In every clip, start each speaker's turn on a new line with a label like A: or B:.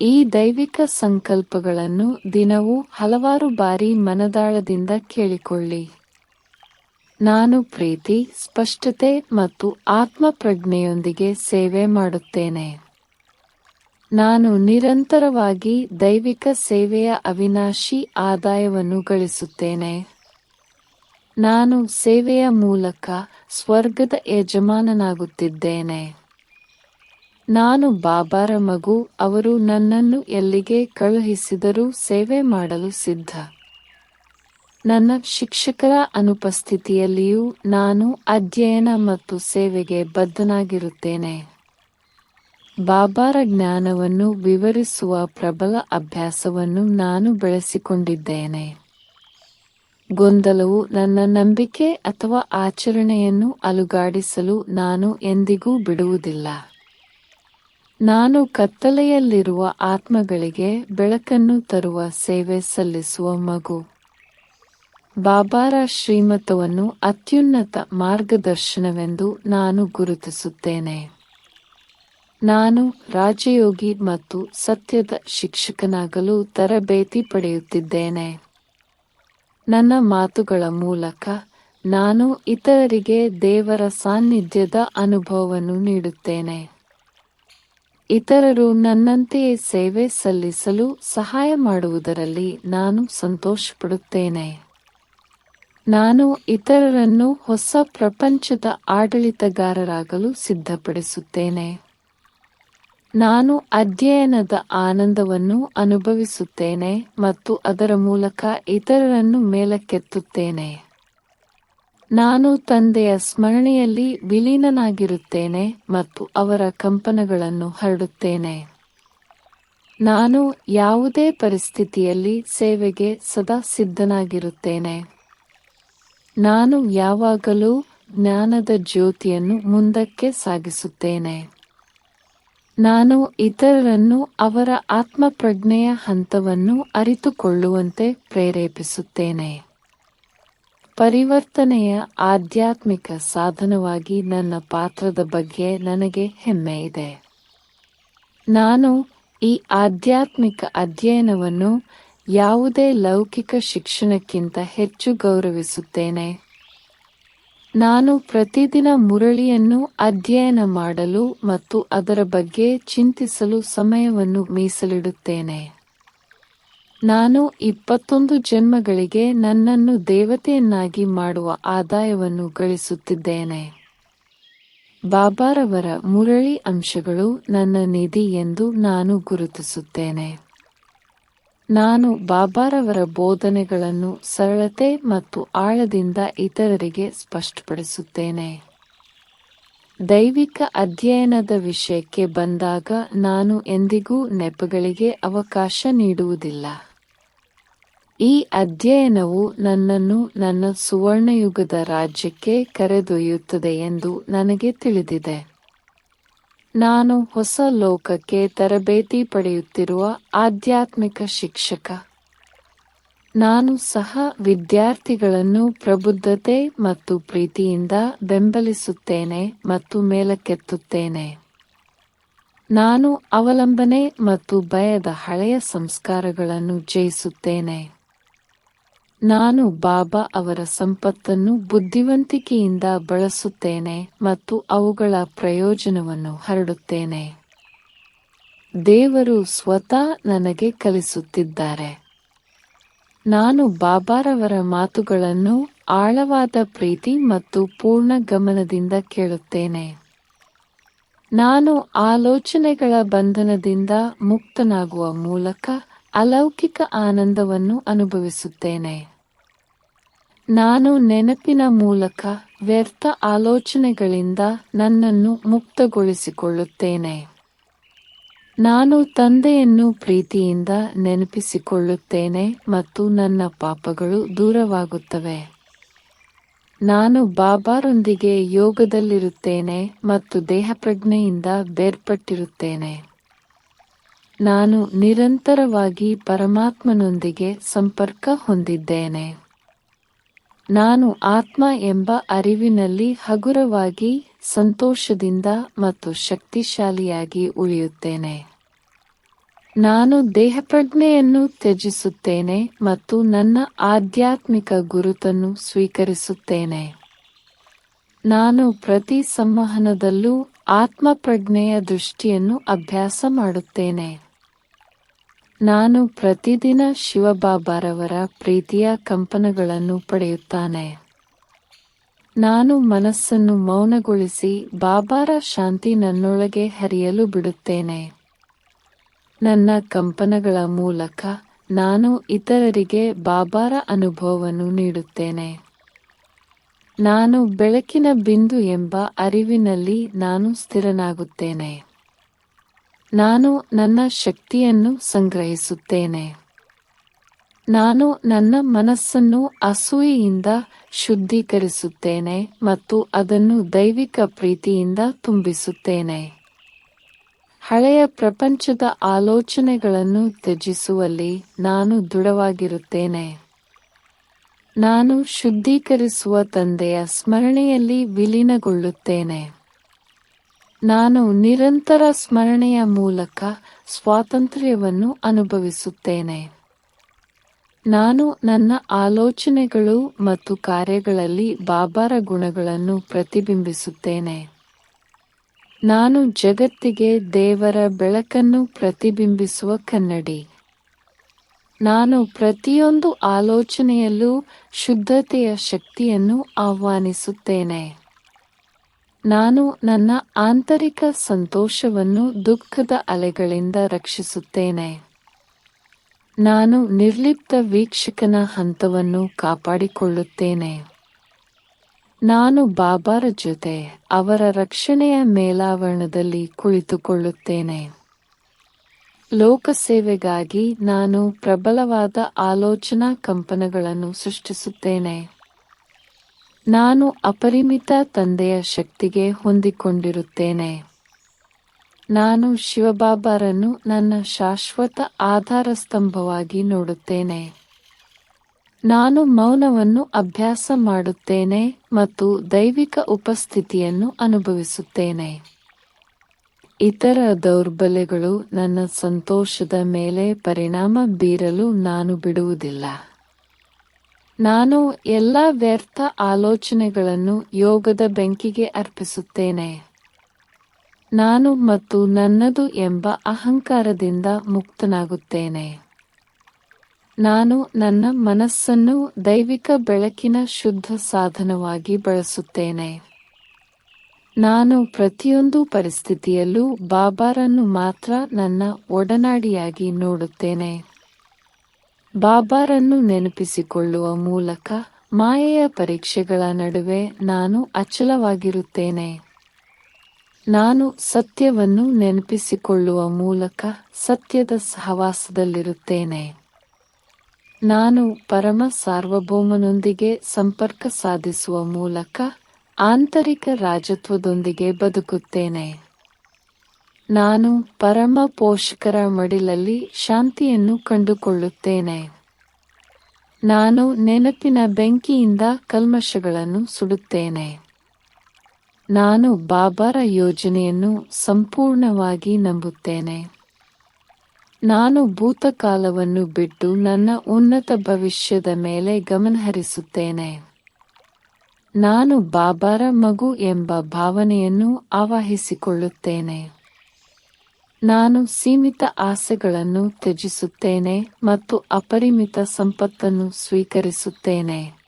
A: ಈ ದೈವಿಕ ಸಂಕಲ್ಪಗಳನ್ನು ದಿನವೂ ಹಲವಾರು ಬಾರಿ ಮನದಾಳದಿಂದ ಕೇಳಿಕೊಳ್ಳಿ. ನಾನು ಪ್ರೀತಿ, ಸ್ಪಷ್ಟತೆ ಮತ್ತು ಆತ್ಮಪ್ರಜ್ಞೆಯೊಂದಿಗೆ ಸೇವೆ ಮಾಡುತ್ತೇನೆ. ನಾನು ನಿರಂತರವಾಗಿ ದೈವಿಕ ಸೇವೆಯ ಅವಿನಾಶಿ ಆದಾಯವನ್ನು ಗಳಿಸುತ್ತೇನೆ. ನಾನು ಸೇವೆಯ ಮೂಲಕ ಸ್ವರ್ಗದ ಯಜಮಾನನಾಗುತ್ತಿದ್ದೇನೆ. ನಾನು ಬಾಬಾರ ಮಗು, ಅವರು ನನ್ನನ್ನು ಎಲ್ಲಿಗೆ ಕಳುಹಿಸಿದರೂ ಸೇವೆ ಮಾಡಲು ಸಿದ್ಧ. ನನ್ನ ಶಿಕ್ಷಕರ ಅನುಪಸ್ಥಿತಿಯಲ್ಲಿಯೂ ನಾನು ಅಧ್ಯಯನ ಮತ್ತು ಸೇವೆಗೆ ಬದ್ಧನಾಗಿರುತ್ತೇನೆ. ಬಾಬಾರ ಜ್ಞಾನವನ್ನು ವಿವರಿಸುವ ಪ್ರಬಲ ಅಭ್ಯಾಸವನ್ನು ನಾನು ಬೆಳೆಸಿಕೊಂಡಿದ್ದೇನೆ. ಗೊಂದಲವು ನನ್ನ ನಂಬಿಕೆ ಅಥವಾ ಆಚರಣೆಯನ್ನು ಅಲುಗಾಡಿಸಲು ನಾನು ಎಂದಿಗೂ ಬಿಡುವುದಿಲ್ಲ. ನಾನು ಕತ್ತಲೆಯಲ್ಲಿರುವ ಆತ್ಮಗಳಿಗೆ ಬೆಳಕನ್ನು ತರುವ ಸೇವೆ ಸಲ್ಲಿಸುವ ಮಗು. ಬಾಬಾರ ಶ್ರೀಮತವನ್ನು ಅತ್ಯುನ್ನತ ಮಾರ್ಗದರ್ಶನವೆಂದು ನಾನು ಗುರುತಿಸುತ್ತೇನೆ. ನಾನು ರಾಜಯೋಗಿ ಮತ್ತು ಸತ್ಯದ ಶಿಕ್ಷಕನಾಗಲು ತರಬೇತಿ ಪಡೆಯುತ್ತಿದ್ದೇನೆ. ನನ್ನ ಮಾತುಗಳ ಮೂಲಕ ನಾನು ಇತರರಿಗೆ ದೇವರ ಸಾನ್ನಿಧ್ಯದ ಅನುಭವವನ್ನು ನೀಡುತ್ತೇನೆ. ಇತರರು ನನ್ನಂತೆಯೇ ಸೇವೆ ಸಲ್ಲಿಸಲು ಸಹಾಯ ಮಾಡುವುದರಲ್ಲಿ ನಾನು ಸಂತೋಷಪಡುತ್ತೇನೆ. ನಾನು ಇತರರನ್ನು ಹೊಸ ಪ್ರಪಂಚದ ಆಡಳಿತಗಾರರಾಗಲು ಸಿದ್ಧಪಡಿಸುತ್ತೇನೆ. ನಾನು ಅಧ್ಯಯನದ ಆನಂದವನ್ನು ಅನುಭವಿಸುತ್ತೇನೆ ಮತ್ತು ಅದರ ಮೂಲಕ ಇತರರನ್ನು ಮೇಲಕ್ಕೆತ್ತುತ್ತೇನೆ. ನಾನು ತಂದೆಯ ಸ್ಮರಣೆಯಲ್ಲಿ ವಿಲೀನನಾಗಿರುತ್ತೇನೆ ಮತ್ತು ಅವರ ಕಂಪನಗಳನ್ನು ಹರಡುತ್ತೇನೆ. ನಾನು ಯಾವುದೇ ಪರಿಸ್ಥಿತಿಯಲ್ಲಿ ಸೇವೆಗೆ ಸದಾ ಸಿದ್ಧನಾಗಿರುತ್ತೇನೆ. ನಾನು ಯಾವಾಗಲೂ ಜ್ಞಾನದ ಜ್ಯೋತಿಯನ್ನು ಮುಂದಕ್ಕೆ ಸಾಗಿಸುತ್ತೇನೆ. ನಾನು ಇತರರನ್ನು ಅವರ ಆತ್ಮಪ್ರಜ್ಞೆಯ ಹಂತವನ್ನು ಅರಿತುಕೊಳ್ಳುವಂತೆ ಪ್ರೇರೇಪಿಸುತ್ತೇನೆ. ಪರಿವರ್ತನೆಯ ಆಧ್ಯಾತ್ಮಿಕ ಸಾಧನವಾಗಿ ನನ್ನ ಪಾತ್ರದ ಬಗ್ಗೆ ನನಗೆ ಹೆಮ್ಮೆ ಇದೆ. ನಾನು ಈ ಆಧ್ಯಾತ್ಮಿಕ ಅಧ್ಯಯನವನ್ನು ಯಾವುದೇ ಲೌಕಿಕ ಶಿಕ್ಷಣಕ್ಕಿಂತ ಹೆಚ್ಚು ಗೌರವಿಸುತ್ತೇನೆ. ನಾನು ಪ್ರತಿದಿನ ಮುರಳಿಯನ್ನು ಅಧ್ಯಯನ ಮಾಡಲು ಮತ್ತು ಅದರ ಬಗ್ಗೆ ಚಿಂತಿಸಲು ಸಮಯವನ್ನು ಮೀಸಲಿಡುತ್ತೇನೆ. ನಾನು ಇಪ್ಪತ್ತೊಂದು ಜನ್ಮಗಳಿಗೆ ನನ್ನನ್ನು ದೇವತೆಯನ್ನಾಗಿ ಮಾಡುವ ಆದಾಯವನ್ನು ಗಳಿಸುತ್ತಿದ್ದೇನೆ. ಬಾಬಾರವರ ಮುರಳಿ ಅಂಶಗಳು ನನ್ನ ನಿಧಿ ಎಂದು ನಾನು ಗುರುತಿಸುತ್ತೇನೆ. ನಾನು ಬಾಬಾರವರ ಬೋಧನೆಗಳನ್ನು ಸರಳತೆ ಮತ್ತು ಆಳದಿಂದ ಇತರರಿಗೆ ಸ್ಪಷ್ಟಪಡಿಸುತ್ತೇನೆ. ದೈವಿಕ ಅಧ್ಯಯನದ ವಿಷಯಕ್ಕೆ ಬಂದಾಗ ನಾನು ಎಂದಿಗೂ ನೆಪಗಳಿಗೆ ಅವಕಾಶ ನೀಡುವುದಿಲ್ಲ. ಈ ಅಧ್ಯಯನವು ನನ್ನನ್ನು ನನ್ನ ಸುವರ್ಣಯುಗದ ರಾಜ್ಯಕ್ಕೆ ಕರೆದೊಯ್ಯುತ್ತದೆ ಎಂದು ನನಗೆ ತಿಳಿದಿದೆ. ನಾನು ಹೊಸ ಲೋಕಕ್ಕೆ ತರಬೇತಿ ಪಡೆಯುತ್ತಿರುವ ಆಧ್ಯಾತ್ಮಿಕ ಶಿಕ್ಷಕ. ನಾನು ಸಹ ವಿದ್ಯಾರ್ಥಿಗಳನ್ನು ಪ್ರಬುದ್ಧತೆ ಮತ್ತು ಪ್ರೀತಿಯಿಂದ ಬೆಂಬಲಿಸುತ್ತೇನೆ ಮತ್ತು ಮೇಲಕ್ಕೆತ್ತುತ್ತೇನೆ. ನಾನು ಅವಲಂಬನೆ ಮತ್ತು ಭಯದ ಹಳೆಯ ಸಂಸ್ಕಾರಗಳನ್ನು ಜಯಿಸುತ್ತೇನೆ. ನಾನು ಬಾಬಾ ಅವರ ಸಂಪತ್ತನ್ನು ಬುದ್ಧಿವಂತಿಕೆಯಿಂದ ಬಳಸುತ್ತೇನೆ ಮತ್ತು ಅವುಗಳ ಪ್ರಯೋಜನವನ್ನು ಹರಡುತ್ತೇನೆ. ದೇವರು ಸ್ವತಃ ನನಗೆ ಕಲಿಸುತ್ತಿದ್ದಾರೆ. ನಾನು ಬಾಬಾರವರ ಮಾತುಗಳನ್ನು ಆಳವಾದ ಪ್ರೀತಿ ಮತ್ತು ಪೂರ್ಣ ಗಮನದಿಂದ ಕೇಳುತ್ತೇನೆ. ನಾನು ಆಲೋಚನೆಗಳ ಬಂಧನದಿಂದ ಮುಕ್ತನಾಗುವ ಮೂಲಕ ಅಲೌಕಿಕ ಆನಂದವನ್ನು ಅನುಭವಿಸುತ್ತೇನೆ. ನಾನು ನೆನಪಿನ ಮೂಲಕ ವ್ಯರ್ಥ ಆಲೋಚನೆಗಳಿಂದ ನನ್ನನ್ನು ಮುಕ್ತಗೊಳಿಸಿಕೊಳ್ಳುತ್ತೇನೆ. ನಾನು ತಂದೆಯನ್ನು ಪ್ರೀತಿಯಿಂದ ನೆನಪಿಸಿಕೊಳ್ಳುತ್ತೇನೆ ಮತ್ತು ನನ್ನ ಪಾಪಗಳು ದೂರವಾಗುತ್ತವೆ. ನಾನು ಬಾಬಾರೊಂದಿಗೆ ಯೋಗದಲ್ಲಿರುತ್ತೇನೆ ಮತ್ತು ದೇಹಪ್ರಜ್ಞೆಯಿಂದ ಬೇರ್ಪಟ್ಟಿರುತ್ತೇನೆ. ನಾನು ನಿರಂತರವಾಗಿ ಪರಮಾತ್ಮನೊಂದಿಗೆ ಸಂಪರ್ಕ ಹೊಂದಿದ್ದೇನೆ. ನಾನು ಆತ್ಮ ಎಂಬ ಅರಿವಿನಲ್ಲಿ ಹಗುರವಾಗಿ ಸಂತೋಷದಿಂದ ಮತ್ತು ಶಕ್ತಿಶಾಲಿಯಾಗಿ ಉಳಿಯುತ್ತೇನೆ. ನಾನು ದೇಹಪ್ರಜ್ಞೆಯನ್ನು ತ್ಯಜಿಸುತ್ತೇನೆ ಮತ್ತು ನನ್ನ ಆಧ್ಯಾತ್ಮಿಕ ಗುರುತನ್ನು ಸ್ವೀಕರಿಸುತ್ತೇನೆ. ನಾನು ಪ್ರತಿ ಸಂವಹನದಲ್ಲೂ ಆತ್ಮಪ್ರಜ್ಞೆಯ ದೃಷ್ಟಿಯನ್ನು ಅಭ್ಯಾಸ ಮಾಡುತ್ತೇನೆ. ನಾನು ಪ್ರತಿದಿನ ಶಿವಬಾಬಾರವರ ಪ್ರೀತಿಯ ಕಂಪನಗಳನ್ನು ಪಡೆಯುತ್ತಾನೆ. ನಾನು ಮನಸ್ಸನ್ನು ಮೌನಗೊಳಿಸಿ ಬಾಬಾರ ಶಾಂತಿ ನನ್ನೊಳಗೆ ಹರಿಯಲು ಬಿಡುತ್ತೇನೆ. ನನ್ನ ಕಂಪನಗಳ ಮೂಲಕ ನಾನು ಇತರರಿಗೆ ಬಾಬಾರ ಅನುಭವವನ್ನು ನೀಡುತ್ತೇನೆ. ನಾನು ಬೆಳಕಿನ ಬಿಂದು ಎಂಬ ಅರಿವಿನಲ್ಲಿ ನಾನು ಸ್ಥಿರನಾಗುತ್ತೇನೆ. ನಾನು ನನ್ನ ಶಕ್ತಿಯನ್ನು ಸಂಗ್ರಹಿಸುತ್ತೇನೆ. ನಾನು ನನ್ನ ಮನಸ್ಸನ್ನು ಅಸೂಯೆಯಿಂದ ಶುದ್ಧೀಕರಿಸುತ್ತೇನೆ ಮತ್ತು ಅದನ್ನು ದೈವಿಕ ಪ್ರೀತಿಯಿಂದ ತುಂಬಿಸುತ್ತೇನೆ. ಹಳೆಯ ಪ್ರಪಂಚದ ಆಲೋಚನೆಗಳನ್ನು ತ್ಯಜಿಸುವಲ್ಲಿ ನಾನು ದೃಢವಾಗಿರುತ್ತೇನೆ. ನಾನು ಶುದ್ಧೀಕರಿಸುವ ತಂದೆಯ ಸ್ಮರಣೆಯಲ್ಲಿ ವಿಲೀನಗೊಳ್ಳುತ್ತೇನೆ. ನಾನು ನಿರಂತರ ಸ್ಮರಣೆಯ ಮೂಲಕ ಸ್ವಾತಂತ್ರ್ಯವನ್ನು ಅನುಭವಿಸುತ್ತೇನೆ. ನಾನು ನನ್ನ ಆಲೋಚನೆಗಳು ಮತ್ತು ಕಾರ್ಯಗಳಲ್ಲಿ ಬಾಬಾರ ಗುಣಗಳನ್ನು ಪ್ರತಿಬಿಂಬಿಸುತ್ತೇನೆ. ನಾನು ಜಗತ್ತಿಗೆ ದೇವರ ಬೆಳಕನ್ನು ಪ್ರತಿಬಿಂಬಿಸುವ ಕನ್ನಡಿ. ನಾನು ಪ್ರತಿಯೊಂದು ಆಲೋಚನೆಯಲ್ಲೂ ಶುದ್ಧತೆಯ ಶಕ್ತಿಯನ್ನು ಆಹ್ವಾನಿಸುತ್ತೇನೆ. ನಾನು ನನ್ನ ಆಂತರಿಕ ಸಂತೋಷವನ್ನು ದುಃಖದ ಅಲೆಗಳಿಂದ ರಕ್ಷಿಸುತ್ತೇನೆ. ನಾನು ನಿರ್ಲಿಪ್ತ ವೀಕ್ಷಕನ ಹಂತವನ್ನು ಕಾಪಾಡಿಕೊಳ್ಳುತ್ತೇನೆ. ನಾನು ಬಾಬಾರ ಜೊತೆ ಅವರ ರಕ್ಷಣೆಯ ಮೇಲಾವರಣದಲ್ಲಿ ಕುಳಿತುಕೊಳ್ಳುತ್ತೇನೆ. ಲೋಕಸೇವೆಗಾಗಿ ನಾನು ಪ್ರಬಲವಾದ ಆಲೋಚನಾ ಕಂಪನಗಳನ್ನು ಸೃಷ್ಟಿಸುತ್ತೇನೆ. ನಾನು ಅಪರಿಮಿತ ತಂದೆಯ ಶಕ್ತಿಗೆ ಹೊಂದಿಕೊಂಡಿರುತ್ತೇನೆ. ನಾನು ಶಿವಬಾಬಾರನ್ನು ನನ್ನ ಶಾಶ್ವತ ಆಧಾರ ಸ್ತಂಭವಾಗಿ ನೋಡುತ್ತೇನೆ. ನಾನು ಮೌನವನ್ನು ಅಭ್ಯಾಸ ಮಾಡುತ್ತೇನೆ ಮತ್ತು ದೈವಿಕ ಉಪಸ್ಥಿತಿಯನ್ನು ಅನುಭವಿಸುತ್ತೇನೆ. ಇತರ ದೌರ್ಬಲ್ಯಗಳು ನನ್ನ ಸಂತೋಷದ ಮೇಲೆ ಪರಿಣಾಮ ಬೀರಲು ನಾನು ಬಿಡುವುದಿಲ್ಲ. ನಾನು ಎಲ್ಲ ವ್ಯರ್ಥ ಆಲೋಚನೆಗಳನ್ನು ಯೋಗದ ಬೆಂಕಿಗೆ ಅರ್ಪಿಸುತ್ತೇನೆ. ನಾನು ಮತ್ತು ನನ್ನದು ಎಂಬ ಅಹಂಕಾರದಿಂದ ಮುಕ್ತನಾಗುತ್ತೇನೆ. ನಾನು ನನ್ನ ಮನಸ್ಸನ್ನು ದೈವಿಕ ಬೆಳಕಿನ ಶುದ್ಧ ಸಾಧನವಾಗಿ ಬಳಸುತ್ತೇನೆ. ನಾನು ಪ್ರತಿಯೊಂದು ಪರಿಸ್ಥಿತಿಯಲ್ಲೂ ಬಾಬಾರನ್ನು ಮಾತ್ರ ನನ್ನ ಒಡನಾಡಿಯಾಗಿ ನೋಡುತ್ತೇನೆ. ಬಾಬಾರನ್ನು ನೆನಪಿಸಿಕೊಳ್ಳುವ ಮೂಲಕ ಮಾಯೆಯ ಪರೀಕ್ಷೆಗಳ ನಡುವೆ ನಾನು ಅಚಲವಾಗಿರುತ್ತೇನೆ. ನಾನು ಸತ್ಯವನ್ನು ನೆನಪಿಸಿಕೊಳ್ಳುವ ಮೂಲಕ ಸತ್ಯದ ಸಹವಾಸದಲ್ಲಿರುತ್ತೇನೆ. ನಾನು ಪರಮ ಸಾರ್ವಭೌಮನೊಂದಿಗೆ ಸಂಪರ್ಕ ಸಾಧಿಸುವ ಮೂಲಕ ಆಂತರಿಕ ರಾಜತ್ವದೊಂದಿಗೆ ಬದುಕುತ್ತೇನೆ. ನಾನು ಪರಮ ಪೋಷಕರ ಮಡಿಲಲ್ಲಿ ಶಾಂತಿಯನ್ನು ಕಂಡುಕೊಳ್ಳುತ್ತೇನೆ. ನಾನು ನೆನಪಿನ ಬೆಂಕಿಯಿಂದ ಕಲ್ಮಶಗಳನ್ನು ಸುಡುತ್ತೇನೆ. ನಾನು ಬಾಬಾರ ಯೋಜನೆಯನ್ನು ಸಂಪೂರ್ಣವಾಗಿ ನಂಬುತ್ತೇನೆ. ನಾನು ಭೂತಕಾಲವನ್ನು ಬಿಟ್ಟು ನನ್ನ ಉನ್ನತ ಭವಿಷ್ಯದ ಮೇಲೆ ಗಮನಹರಿಸುತ್ತೇನೆ. ನಾನು ಬಾಬಾರ ಮಗು ಎಂಬ ಭಾವನೆಯನ್ನು ಆವಾಹಿಸಿಕೊಳ್ಳುತ್ತೇನೆ. ನಾನು ಸೀಮಿತ ಆಸೆಗಳನ್ನು ತ್ಯಜಿಸುತ್ತೇನೆ ಮತ್ತು ಅಪರಿಮಿತ ಸಂಪತ್ತನ್ನು ಸ್ವೀಕರಿಸುತ್ತೇನೆ.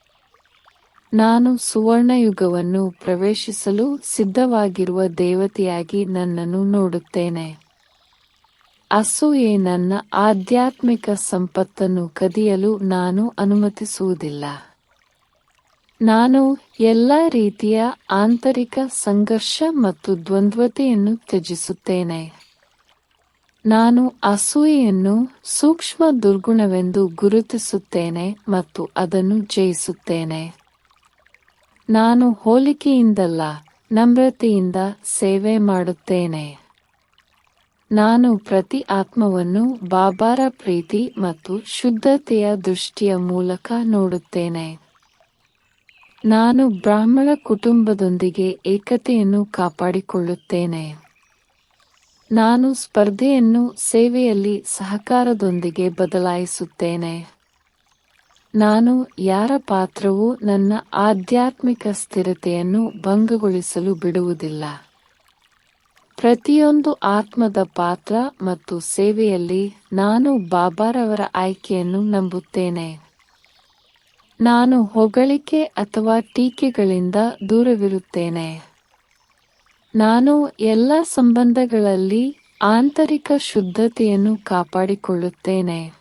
A: ನಾನು ಸುವರ್ಣಯುಗವನ್ನು ಪ್ರವೇಶಿಸಲು ಸಿದ್ಧವಾಗಿರುವ ದೇವತೆಯಾಗಿ ನನ್ನನ್ನು ನೋಡುತ್ತೇನೆ. ಅಸೂಯೆ ನನ್ನ ಆಧ್ಯಾತ್ಮಿಕ ಸಂಪತ್ತನ್ನು ಕದಿಯಲು ನಾನು ಅನುಮತಿಸುವುದಿಲ್ಲ. ನಾನು ಎಲ್ಲ ರೀತಿಯ ಆಂತರಿಕ ಸಂಘರ್ಷ ಮತ್ತು ದ್ವಂದ್ವತೆಯನ್ನು ತ್ಯಜಿಸುತ್ತೇನೆ. ನಾನು ಅಸೂಯೆಯನ್ನು ಸೂಕ್ಷ್ಮ ದುರ್ಗುಣವೆಂದು ಗುರುತಿಸುತ್ತೇನೆ ಮತ್ತು ಅದನ್ನು ಜಯಿಸುತ್ತೇನೆ. ನಾನು ಹೋಲಿಕೆಯಿಂದಲ್ಲ, ನಮ್ರತೆಯಿಂದ ಸೇವೆ ಮಾಡುತ್ತೇನೆ. ನಾನು ಪ್ರತಿ ಆತ್ಮವನ್ನು ಬಾಬಾರ ಪ್ರೀತಿ ಮತ್ತು ಶುದ್ಧತೆಯ ದೃಷ್ಟಿಯ ಮೂಲಕ ನೋಡುತ್ತೇನೆ. ನಾನು ಬ್ರಾಹ್ಮಣ ಕುಟುಂಬದೊಂದಿಗೆ ಏಕತೆಯನ್ನು ಕಾಪಾಡಿಕೊಳ್ಳುತ್ತೇನೆ. ನಾನು ಸ್ಪರ್ಧೆಯನ್ನು ಸೇವೆಯಲ್ಲಿ ಸಹಕಾರದೊಂದಿಗೆ ಬದಲಾಯಿಸುತ್ತೇನೆ. ನಾನು ಯಾರ ಪಾತ್ರವು ನನ್ನ ಆಧ್ಯಾತ್ಮಿಕ ಸ್ಥಿರತೆಯನ್ನು ಭಂಗಗೊಳಿಸಲು ಬಿಡುವುದಿಲ್ಲ. ಪ್ರತಿಯೊಂದು ಆತ್ಮದ ಪಾತ್ರ ಮತ್ತು ಸೇವೆಯಲ್ಲಿ ನಾನು ಬಾಬಾರವರ ಆಯ್ಕೆಯನ್ನು ನಂಬುತ್ತೇನೆ. ನಾನು ಹೊಗಳಿಕೆ ಅಥವಾ ಟೀಕೆಗಳಿಂದ ದೂರವಿರುತ್ತೇನೆ. ನಾನು ಎಲ್ಲ ಸಂಬಂಧಗಳಲ್ಲಿ ಆಂತರಿಕ ಶುದ್ಧತೆಯನ್ನು ಕಾಪಾಡಿಕೊಳ್ಳುತ್ತೇನೆ.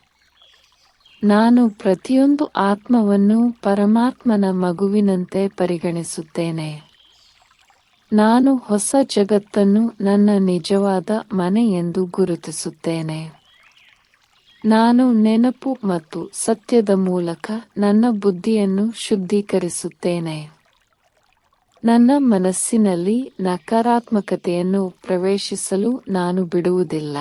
A: ನಾನು ಪ್ರತಿಯೊಂದು ಆತ್ಮವನ್ನು ಪರಮಾತ್ಮನ ಮಗುವಿನಂತೆ ಪರಿಗಣಿಸುತ್ತೇನೆ. ನಾನು ಹೊಸ ಜಗತ್ತನ್ನು ನನ್ನ ನಿಜವಾದ ಮನೆ ಎಂದು ಗುರುತಿಸುತ್ತೇನೆ. ನಾನು ನೆನಪು ಮತ್ತು ಸತ್ಯದ ಮೂಲಕ ನನ್ನ ಬುದ್ಧಿಯನ್ನು ಶುದ್ಧೀಕರಿಸುತ್ತೇನೆ. ನನ್ನ ಮನಸ್ಸಿನಲ್ಲಿ ನಕಾರಾತ್ಮಕತೆಯನ್ನು ಪ್ರವೇಶಿಸಲು ನಾನು ಬಿಡುವುದಿಲ್ಲ.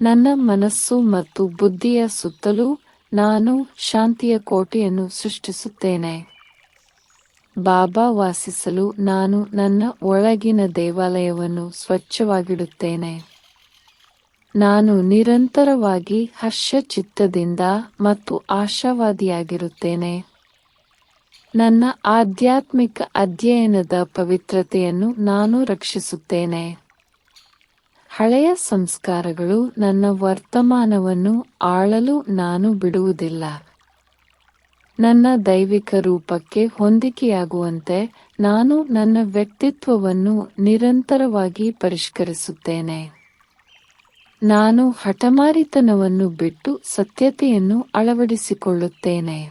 A: ನನ್ನ ಮನಸ್ಸು ಮತ್ತು ಬುದ್ಧಿಯ ಸುತ್ತಲೂ ನಾನು ಶಾಂತಿಯ ಕೋಟೆಯನ್ನು ಸೃಷ್ಟಿಸುತ್ತೇನೆ. ಬಾಬಾ ವಾಸಿಸಲು ನಾನು ನನ್ನ ಒಳಗಿನ ದೇವಾಲಯವನ್ನು ಸ್ವಚ್ಛವಾಗಿಡುತ್ತೇನೆ. ನಾನು ನಿರಂತರವಾಗಿ ಹರ್ಷಚಿತ್ತದಿಂದ ಮತ್ತು ಆಶಾವಾದಿಯಾಗಿರುತ್ತೇನೆ. ನನ್ನ ಆಧ್ಯಾತ್ಮಿಕ ಅಧ್ಯಯನದ ಪವಿತ್ರತೆಯನ್ನು ನಾನು ರಕ್ಷಿಸುತ್ತೇನೆ. ಹಳೆಯ ಸಂಸ್ಕಾರಗಳು ನನ್ನ ವರ್ತಮಾನವನ್ನು ಆಳಲು ನಾನು ಬಿಡುವುದಿಲ್ಲ. ನನ್ನ ದೈವಿಕ ರೂಪಕ್ಕೆ ಹೊಂದಿಕೆಯಾಗುವಂತೆ ನಾನು ನನ್ನ ವ್ಯಕ್ತಿತ್ವವನ್ನು ನಿರಂತರವಾಗಿ ಪರಿಷ್ಕರಿಸುತ್ತೇನೆ. ನಾನು ಹಠಮಾರಿತನವನ್ನು ಬಿಟ್ಟು ಸತ್ಯತೆಯನ್ನು ಅಳವಡಿಸಿಕೊಳ್ಳುತ್ತೇನೆ.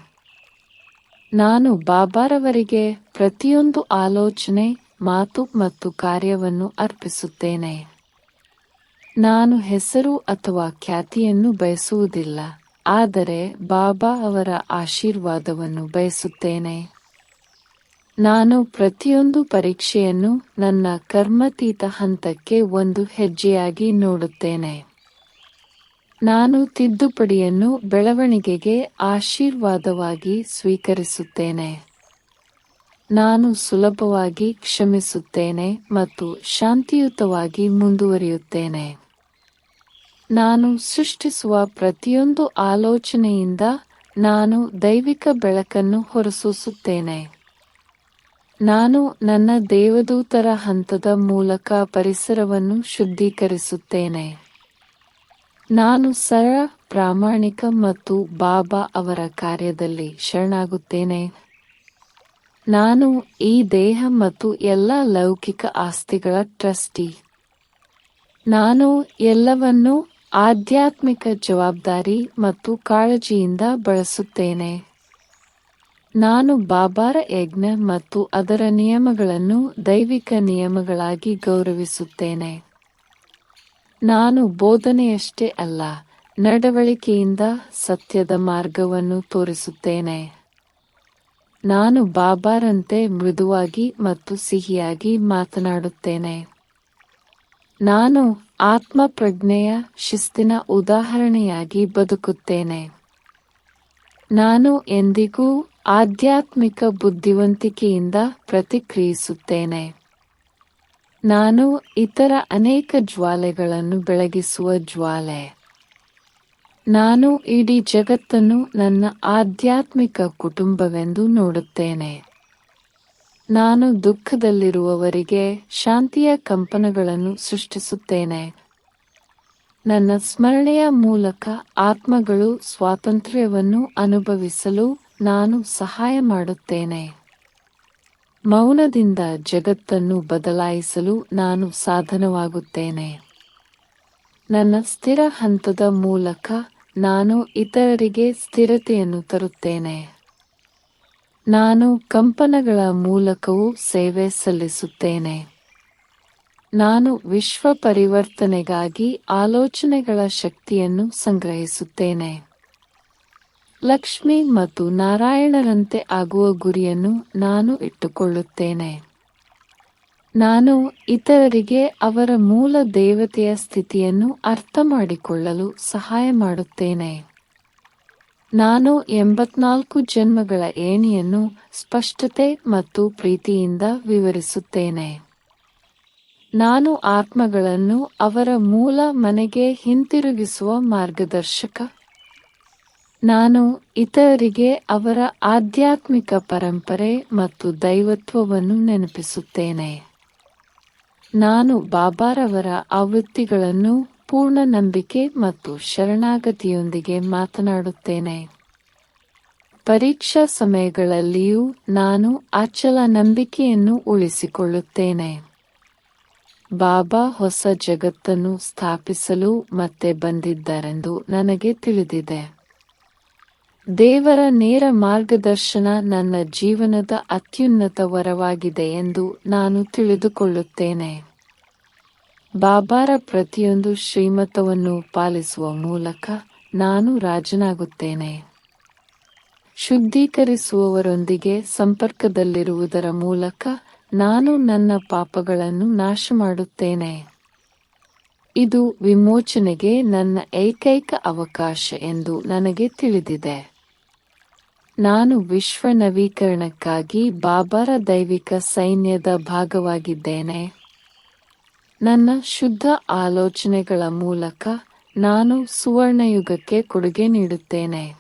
A: ನಾನು ಬಾಬಾರವರಿಗೆ ಪ್ರತಿಯೊಂದು ಆಲೋಚನೆ, ಮಾತು ಮತ್ತು ಕಾರ್ಯವನ್ನು ಅರ್ಪಿಸುತ್ತೇನೆ. ನಾನು ಹೆಸರು ಅಥವಾ ಖ್ಯಾತಿಯನ್ನು ಬಯಸುವುದಿಲ್ಲ, ಆದರೆ ಬಾಬಾ ಅವರ ಆಶೀರ್ವಾದವನ್ನು ಬಯಸುತ್ತೇನೆ. ನಾನು ಪ್ರತಿಯೊಂದು ಪರೀಕ್ಷೆಯನ್ನು ನನ್ನ ಕರ್ಮತೀತ ಹಂತಕ್ಕೆ ಒಂದು ಹೆಜ್ಜೆಯಾಗಿ ನೋಡುತ್ತೇನೆ. ನಾನು ತಿದ್ದುಪಡಿಯನ್ನು ಬೆಳವಣಿಗೆಗೆ ಆಶೀರ್ವಾದವಾಗಿ ಸ್ವೀಕರಿಸುತ್ತೇನೆ. ನಾನು ಸುಲಭವಾಗಿ ಕ್ಷಮಿಸುತ್ತೇನೆ ಮತ್ತು ಶಾಂತಿಯುತವಾಗಿ ಮುಂದುವರಿಯುತ್ತೇನೆ. ನಾನು ಸೃಷ್ಟಿಸುವ ಪ್ರತಿಯೊಂದು ಆಲೋಚನೆಯಿಂದ ನಾನು ದೈವಿಕ ಬೆಳಕನ್ನು ಹೊರಸೂಸುತ್ತೇನೆ. ನಾನು ನನ್ನ ದೇವದೂತರ ಹಂತದ ಮೂಲಕ ಪರಿಸರವನ್ನು ಶುದ್ಧೀಕರಿಸುತ್ತೇನೆ. ನಾನು ಸರಳ ಪ್ರಾಮಾಣಿಕ ಮತ್ತು ಬಾಬಾ ಅವರ ಕಾರ್ಯದಲ್ಲಿ ಶರಣಾಗುತ್ತೇನೆ. ನಾನು ಈ ದೇಹ ಮತ್ತು ಎಲ್ಲ ಲೌಕಿಕ ಆಸ್ತಿಗಳ ಟ್ರಸ್ಟಿ. ನಾನು ಎಲ್ಲವನ್ನೂ ಆಧ್ಯಾತ್ಮಿಕ ಜವಾಬ್ದಾರಿ ಮತ್ತು ಕಾಳಜಿಯಿಂದ ಬಳಸುತ್ತೇನೆ. ನಾನು ಬಾಬಾರ ಯಜ್ಞ ಮತ್ತು ಅದರ ನಿಯಮಗಳನ್ನು ದೈವಿಕ ನಿಯಮಗಳಾಗಿ ಗೌರವಿಸುತ್ತೇನೆ. ನಾನು ಬೋಧನೆಯಷ್ಟೇ ಅಲ್ಲ, ನಡವಳಿಕೆಯಿಂದ ಸತ್ಯದ ಮಾರ್ಗವನ್ನು ತೋರಿಸುತ್ತೇನೆ. ನಾನು ಬಾಬಾರಂತೆ ಮೃದುವಾಗಿ ಮತ್ತು ಸಿಹಿಯಾಗಿ ಮಾತನಾಡುತ್ತೇನೆ. ನಾನು ಆತ್ಮ ಪ್ರಜ್ಞೆಯ ಶಿಸ್ತಿನ ಉದಾಹರಣೆಯಾಗಿ ಬದುಕುತ್ತೇನೆ. ನಾನು ಎಂದಿಗೂ ಆಧ್ಯಾತ್ಮಿಕ ಬುದ್ಧಿವಂತಿಕೆಯಿಂದ ಪ್ರತಿಕ್ರಿಯಿಸುತ್ತೇನೆ. ನಾನು ಇತರ ಅನೇಕ ಜ್ವಾಲೆಗಳನ್ನು ಬೆಳಗಿಸುವ ಜ್ವಾಲೆ. ನಾನು ಇಡೀ ಜಗತ್ತನ್ನು ನನ್ನ ಆಧ್ಯಾತ್ಮಿಕ ಕುಟುಂಬವೆಂದು ನೋಡುತ್ತೇನೆ. ನಾನು ದುಃಖದಲ್ಲಿರುವವರಿಗೆ ಶಾಂತಿಯ ಕಂಪನಗಳನ್ನು ಸೃಷ್ಟಿಸುತ್ತೇನೆ. ನನ್ನ ಸ್ಮರಣೆಯ ಮೂಲಕ ಆತ್ಮಗಳು ಸ್ವಾತಂತ್ರ್ಯವನ್ನು ಅನುಭವಿಸಲು ನಾನು ಸಹಾಯ ಮಾಡುತ್ತೇನೆ. ಮೌನದಿಂದ ಜಗತ್ತನ್ನು ಬದಲಾಯಿಸಲು ನಾನು ಸಾಧನವಾಗುತ್ತೇನೆ. ನನ್ನ ಸ್ಥಿರ ಹಂತದ ಮೂಲಕ ನಾನು ಇತರರಿಗೆ ಸ್ಥಿರತೆಯನ್ನು ತರುತ್ತೇನೆ. ನಾನು ಕಂಪನಗಳ ಮೂಲಕವೂ ಸೇವೆ ಸಲ್ಲಿಸುತ್ತೇನೆ. ನಾನು ವಿಶ್ವ ಪರಿವರ್ತನೆಗಾಗಿ ಆಲೋಚನೆಗಳ ಶಕ್ತಿಯನ್ನು ಸಂಗ್ರಹಿಸುತ್ತೇನೆ. ಲಕ್ಷ್ಮಿ ಮತ್ತು ನಾರಾಯಣರಂತೆ ಆಗುವ ಗುರಿಯನ್ನು ನಾನು ಇಟ್ಟುಕೊಳ್ಳುತ್ತೇನೆ. ನಾನು ಇತರರಿಗೆ ಅವರ ಮೂಲ ದೇವತೆಯ ಸ್ಥಿತಿಯನ್ನು ಅರ್ಥ ಮಾಡಿಕೊಳ್ಳಲು ಸಹಾಯ ಮಾಡುತ್ತೇನೆ. ನಾನು ಎಂಬತ್ನಾಲ್ಕು ಜನ್ಮಗಳ ಏಣಿಯನ್ನು ಸ್ಪಷ್ಟತೆ ಮತ್ತು ಪ್ರೀತಿಯಿಂದ ವಿವರಿಸುತ್ತೇನೆ. ನಾನು ಆತ್ಮಗಳನ್ನು ಅವರ ಮೂಲ ಮನೆಗೆ ಹಿಂತಿರುಗಿಸುವ ಮಾರ್ಗದರ್ಶಕ. ನಾನು ಇತರರಿಗೆ ಅವರ ಆಧ್ಯಾತ್ಮಿಕ ಪರಂಪರೆ ಮತ್ತು ದೈವತ್ವವನ್ನು ನೆನಪಿಸುತ್ತೇನೆ. ನಾನು ಬಾಬಾರವರ ಆವೃತ್ತಿಗಳನ್ನು ಪೂರ್ಣ ನಂಬಿಕೆ ಮತ್ತು ಶರಣಾಗತಿಯೊಂದಿಗೆ ಮಾತನಾಡುತ್ತೇನೆ. ಪರೀಕ್ಷಾ ಸಮಯಗಳಲ್ಲಿಯೂ ನಾನು ಅಚಲ ನಂಬಿಕೆಯನ್ನು ಉಳಿಸಿಕೊಳ್ಳುತ್ತೇನೆ. ಬಾಬಾ ಹೊಸ ಜಗತ್ತನ್ನು ಸ್ಥಾಪಿಸಲು ಮತ್ತೆ ಬಂದಿದ್ದಾರೆಂದು ನನಗೆ ತಿಳಿದಿದೆ. ದೇವರ ನೇರ ಮಾರ್ಗದರ್ಶನ ನನ್ನ ಜೀವನದ ಅತ್ಯುನ್ನತ ವರವಾಗಿದೆ ಎಂದು ನಾನು ತಿಳಿದುಕೊಳ್ಳುತ್ತೇನೆ. ಬಾಬಾರ ಪ್ರತಿಯೊಂದು ಶ್ರೀಮತವನ್ನು ಪಾಲಿಸುವ ಮೂಲಕ ನಾನು ರಾಜನಾಗುತ್ತೇನೆ. ಶುದ್ಧೀಕರಿಸುವವರೊಂದಿಗೆ ಸಂಪರ್ಕದಲ್ಲಿರುವುದರ ಮೂಲಕ ನಾನು ನನ್ನ ಪಾಪಗಳನ್ನು ನಾಶ ಮಾಡುತ್ತೇನೆ ಇದು ವಿಮೋಚನೆಗೆ ನನ್ನ ಏಕೈಕ ಅವಕಾಶ ಎಂದು ನನಗೆ ತಿಳಿದಿದೆ. ನಾನು ವಿಶ್ವ ನವೀಕರಣಕ್ಕಾಗಿ ಬಾಬಾರ ದೈವಿಕ ಸೈನ್ಯದ ಭಾಗವಾಗಿದ್ದೇನೆ. ನನ್ನ ಶುದ್ಧ ಆಲೋಚನೆಗಳ ಮೂಲಕ ನಾನು ಸುವರ್ಣಯುಗಕ್ಕೆ ಕೊಡುಗೆ ನೀಡುತ್ತೇನೆ.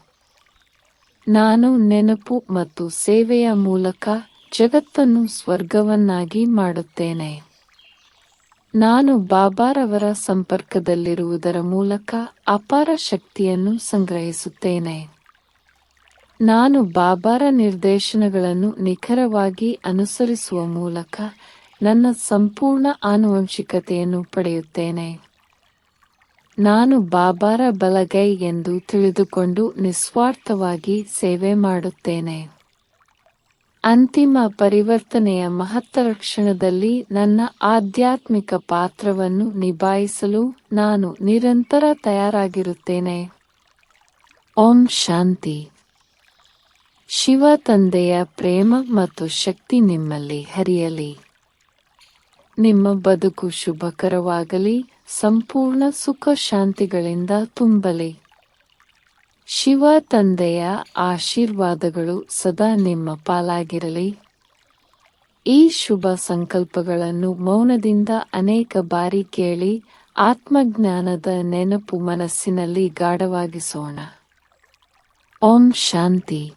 A: ನಾನು ನೆನಪು ಮತ್ತು ಸೇವೆಯ ಮೂಲಕ ಜಗತ್ತನ್ನು ಸ್ವರ್ಗವನ್ನಾಗಿ ಮಾಡುತ್ತೇನೆ. ನಾನು ಬಾಬಾರವರ ಸಂಪರ್ಕದಲ್ಲಿರುವುದರ ಮೂಲಕ ಅಪಾರ ಶಕ್ತಿಯನ್ನು ಸಂಗ್ರಹಿಸುತ್ತೇನೆ. ನಾನು ಬಾಬಾರ ನಿರ್ದೇಶನಗಳನ್ನು ನಿಖರವಾಗಿ ಅನುಸರಿಸುವ ಮೂಲಕ ನನ್ನ ಸಂಪೂರ್ಣ ಆನುವಂಶಿಕತೆಯನ್ನು ಪಡೆಯುತ್ತೇನೆ. ನಾನು ಬಾಬಾರ ಬಲಗೈ ಎಂದು ತಿಳಿದುಕೊಂಡು ನಿಸ್ವಾರ್ಥವಾಗಿ ಸೇವೆ ಮಾಡುತ್ತೇನೆ. ಅಂತಿಮ ಪರಿವರ್ತನೆಯ ಮಹತ್ತರ ಕ್ಷಣದಲ್ಲಿ ನನ್ನ ಆಧ್ಯಾತ್ಮಿಕ ಪಾತ್ರವನ್ನು ನಿಭಾಯಿಸಲು ನಾನು ನಿರಂತರ ತಯಾರಾಗಿರುತ್ತೇನೆ. ಓಂ ಶಾಂತಿ. ಶಿವ ತಂದೆಯ ಪ್ರೇಮ ಮತ್ತು ಶಕ್ತಿ ನಿಮ್ಮಲ್ಲಿ ಹರಿಯಲಿ. ನಿಮ್ಮ ಬದುಕು ಶುಭಕರವಾಗಲಿ, ಸಂಪೂರ್ಣ ಸುಖ ಶಾಂತಿಗಳಿಂದ ತುಂಬಲಿ. ಶಿವ ತಂದೆಯ ಆಶೀರ್ವಾದಗಳು ಸದಾ ನಿಮ್ಮ ಪಾಲಾಗಿರಲಿ. ಈ ಶುಭ ಸಂಕಲ್ಪಗಳನ್ನು ಮೌನದಿಂದ ಅನೇಕ ಬಾರಿ ಕೇಳಿ ಆತ್ಮಜ್ಞಾನದ ನೆನಪು ಮನಸ್ಸಿನಲ್ಲಿ ಗಾಢವಾಗಿಸೋಣ. ಓಂ ಶಾಂತಿ.